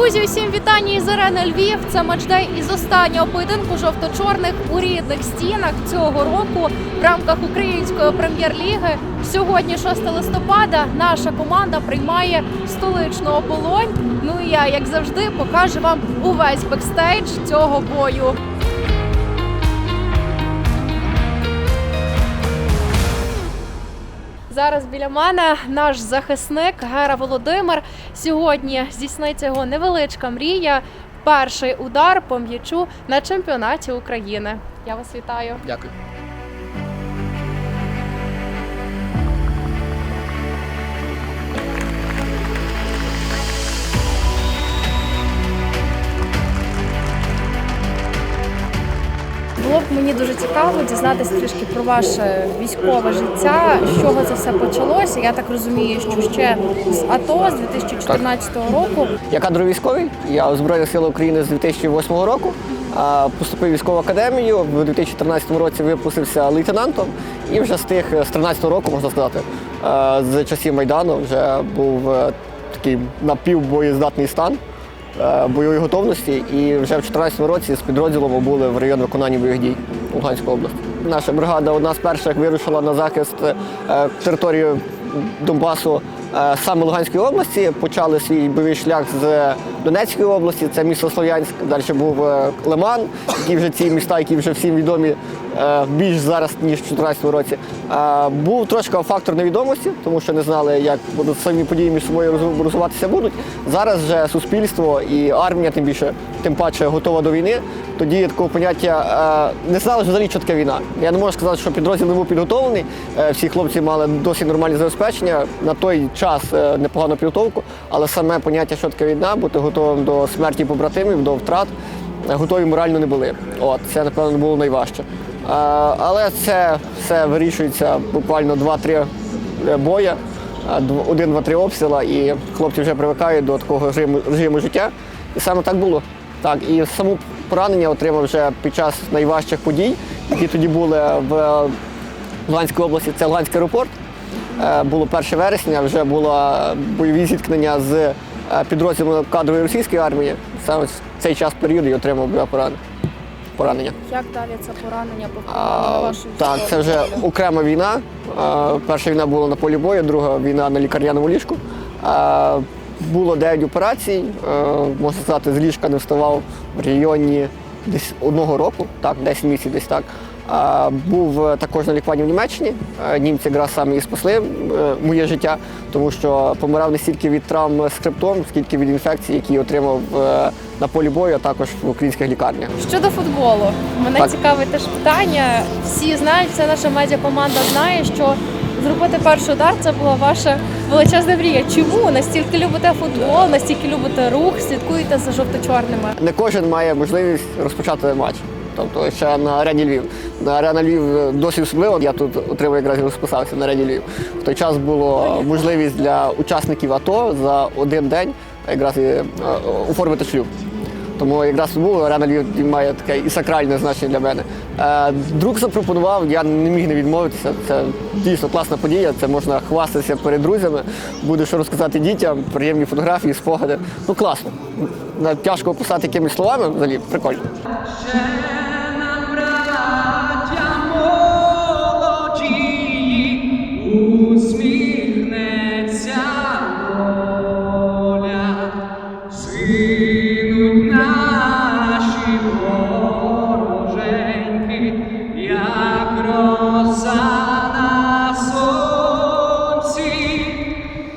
Друзі, усім вітання із арени Львів. Це матчдей із останнього поєдинку жовто-чорних у рідних стінах цього року в рамках української прем'єр-ліги. Сьогодні, 6 листопада, наша команда приймає столичну оболонь. Ну і я, як завжди, покажу вам увесь бекстейдж цього бою. Зараз біля мене наш захисник Гера Володимир. Сьогодні здійсниться його невеличка мрія. Перший удар по м'ячу на чемпіонаті України. Я вас вітаю. Дякую. Було б мені дуже цікаво дізнатися трішки про ваше військове життя. З чого це все почалося? Я так розумію, що ще з АТО з 2014 року. Я кадровий військовий. Я у Збройних сил України з 2008 року. Поступив в військову академію. В 2013 році випустився лейтенантом. І вже з тих з 13 року, можна сказати, з часів Майдану вже був е, такий напівбоєздатний стан бойової готовності. І вже в 2014 році з підрозділом були в район виконання бойових дій Луганської області. Наша бригада одна з перших вирушила на захист е, території Донбасу е, саме Луганської області. Почали свій бойовий шлях з Донецької області, це місто Слов'янськ. Далі був е, Лиман, які вже ці міста, які вже всім відомі е, більш зараз, ніж в 2014 році. Е, Був трошки фактор невідомості, тому що не знали, як будуть самі події між собою розвиватися будуть. Зараз вже суспільство і армія, тим більше, тим паче готова до війни. Тоді такого поняття не знали що взагалі, що таке війна. Я не можу сказати, що підрозділ не був підготовлений. Всі хлопці мали досить нормальне забезпечення. На той час непогану підготовку, але саме поняття, що таке війна, бути готовим до смерті побратимів, до втрат, готові морально не були. От це напевно було найважче. Але це все вирішується буквально 2-3 боя. Е, дв- Один, два, три обстріла, і хлопці вже привикають до такого режиму, режиму життя. І саме так було. Так, і саму поранення отримав вже під час найважчих подій, які тоді були в Луганській області. Це Луганський аеропорт. Е, Було 1 вересня, вже було бойові зіткнення з підрозділами кадрової російської армії. Саме в цей час періоду я отримав бойове поранення. Як далі це поранення А, вашу Так, це вже окрема війна. А, Перша війна була на полі бою, друга війна на лікарняному ліжку. А, Було 9 операцій. А, Можна сказати, з ліжка не вставав в районі десь одного року, так, 10 місяців десь так. Був е, також на лікуванні в Німеччині. Е, Німці якраз самі і спасли е, моє життя, тому що помирав не стільки від травм з хребтом, скільки від інфекцій, які отримав на полі бою, а також в українських лікарнях. Щодо футболу, мене Так. цікавить теж питання. Всі знають, вся наша медіакоманда знає, що зробити перший удар це була ваша величезна мрія. Чому настільки любите футбол, настільки любите рух, слідкуєте за жовто-чорними? не кожен має можливість розпочати матч. Тобто ще на арені Львів. На арена Львів досить особливо. Я тут отримав якраз розписався на арені Львів. В той час була можливість для учасників АТО за один день якраз і е, оформити шлюб. Тому якраз був арена Львів має таке і сакральне значення для мене. Е, Друг запропонував, я не міг не відмовитися. Це дійсно класна подія. Це можна хвастатися перед друзями, буде що розказати дітям, приємні фотографії, спогади. Ну класно. Тяжко описати якимись словами, взагалі прикольно. Наші вороженьки, як роса на сонці,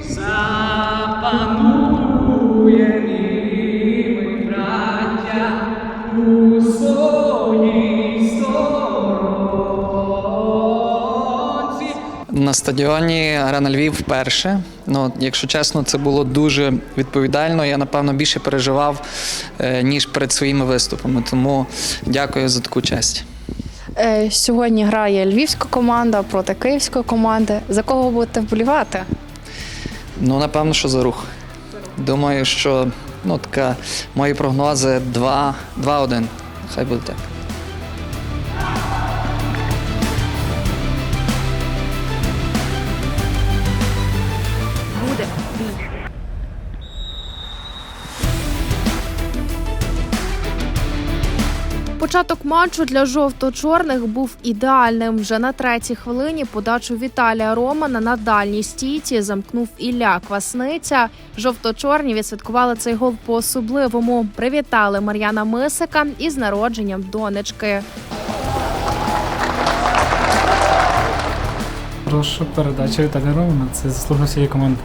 запанує ми, браття. На стадіоні Арена Львів вперше. Ну, якщо чесно, це було дуже відповідально. Я напевно більше переживав, е, ніж перед своїми виступами. Тому дякую за таку честь. Е, Сьогодні грає львівська команда проти київської команди. За кого ви будете вболівати? Ну, напевно, що за рух. Думаю, що ну, така, мої прогнози 2 2-1. Хай буде так. Початок матчу для жовто-чорних був ідеальним. Вже на третій хвилині подачу Віталія Романа на дальній стійці замкнув Ілля Квасниця. Жовто-чорні відсвяткували цей гол по-особливому. Привітали Мар'яна Мисика із народженням донечки. Хороша передача Віталія Романа. Це заслуга всієї команди.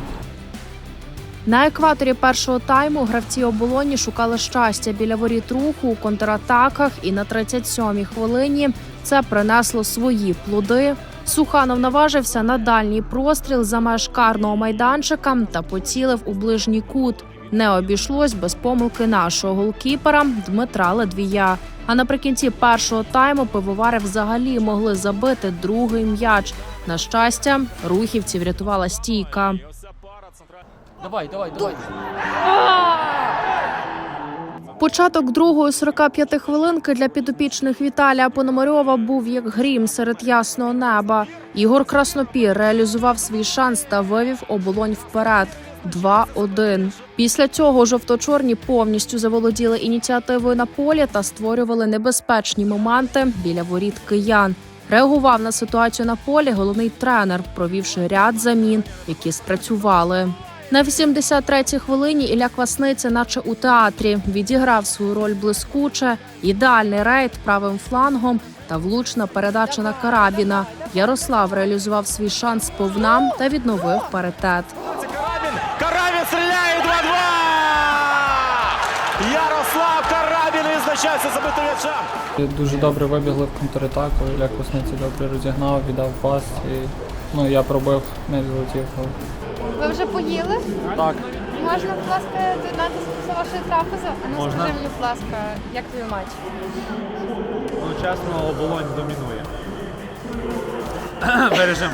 На екваторі першого тайму гравці оболоні шукали щастя біля воріт руху у контратаках, і на 37-й хвилині це принесло свої плоди. Суханов наважився на дальній простріл за меж карного майданчика та поцілив у ближній кут. Не обійшлось без помилки нашого голкіпера Дмитра Ледвія. А наприкінці першого тайму пивовари взагалі могли забити другий м'яч. На щастя, рухівці врятувала стійка. Давай, давай, давай. Початок другої 45 хвилинки для підопічних Віталія Пономарьова був як грім серед ясного неба. Ігор Краснопір реалізував свій шанс та вивів оболонь вперед. 2-1. Після цього жовто-чорні повністю заволоділи ініціативою на полі та створювали небезпечні моменти біля воріт киян. Реагував на ситуацію на полі головний тренер, провівши ряд замін, які спрацювали. На 83-й хвилині Ілля Квасниця, наче у театрі, відіграв свою роль блискуче, ідеальний рейд правим флангом та влучна передача на карабіна. Ярослав реалізував свій шанс сповна та відновив паритет. Це Карабін! Карабін стріляє 2-2! Ярослав Карабін відзначається забитим м'ячем. Дуже добре вибігли в контратаку. Ілля Квасниці добре розігнав, віддав пас і ну, я пробив, не залетів гол. Ви вже поїли? Так. Можна, будь ласка, доєднатися до вашої трапези? А ну Можна. скажи мені, будь ласка, як тобі матч? Ну, чесно, оболонь домінує. Бережем.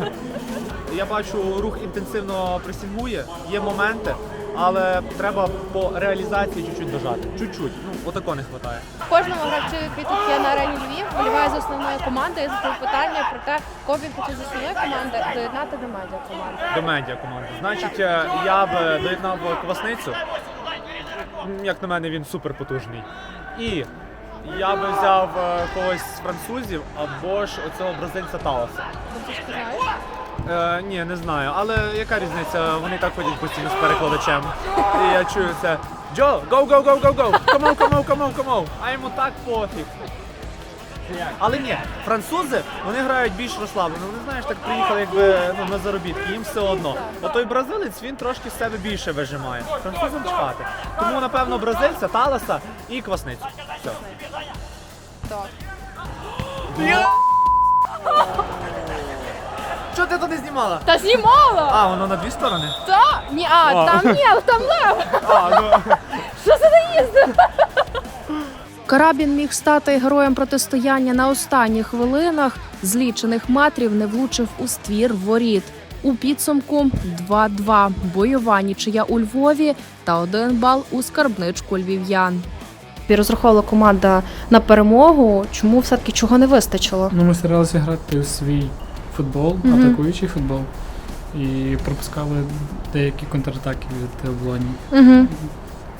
Я бачу, рух інтенсивно пресінгує, є моменти, але треба по реалізації чуть-чуть дожати. Чуть-чуть. Ну, отако не вистачає. Кожному гравцю, який тут є на арені Львів, вболіває з основної команди. Я задаю питання про те, кого він хоче з основної команди доєднати до медіа команди. До медіа команди. Значить, е, я б доєднав квасницю. Як на мене, він супер потужний. І я би взяв е, когось з французів або ж оцього бразильця Талоса. Ти знаєш? Е, ні, не знаю. Але яка різниця? Вони так ходять постійно з перекладачем. І я чую це. Джо, go, go, go, go, go! Come on, come on, come on, come on! А йому так пофіг. Але ні, французи вони грають більш розслаблено. Вони знаєш, так приїхали якби ну, на заробітки, їм все одно. От той бразилець він трошки з себе більше вижимає. Французам чхати. Тому напевно бразильця, таласа і квасницю. Все. Так. Знімала? Та знімала! А, воно на дві сторони? Та? Ні, а, А. там ні, там лев. А, ну. Що це наїзди? Карабін міг стати героєм протистояння на останніх хвилинах. З лічених метрів не влучив у ствір воріт. У підсумку 2-2. Бойова нічия у Львові та один бал у скарбничку львів'ян. Розраховувала команда на перемогу. Чому все-таки чого не вистачило? Ну, ми старалися грати у свій футбол, Мгм. атакуючий футбол. І пропускали деякі контратаки від оболоні. Угу.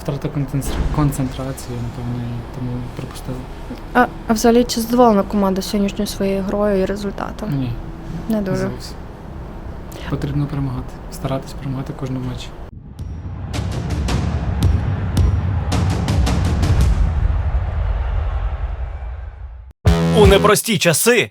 Втрата концентрації, напевно, і тому пропустили. А, а взагалі чи задоволена команда сьогоднішньою своєю грою і результатом? Ні, Не не зовсім. Потрібно перемагати, старатись перемагати кожному матчі. У непрості часи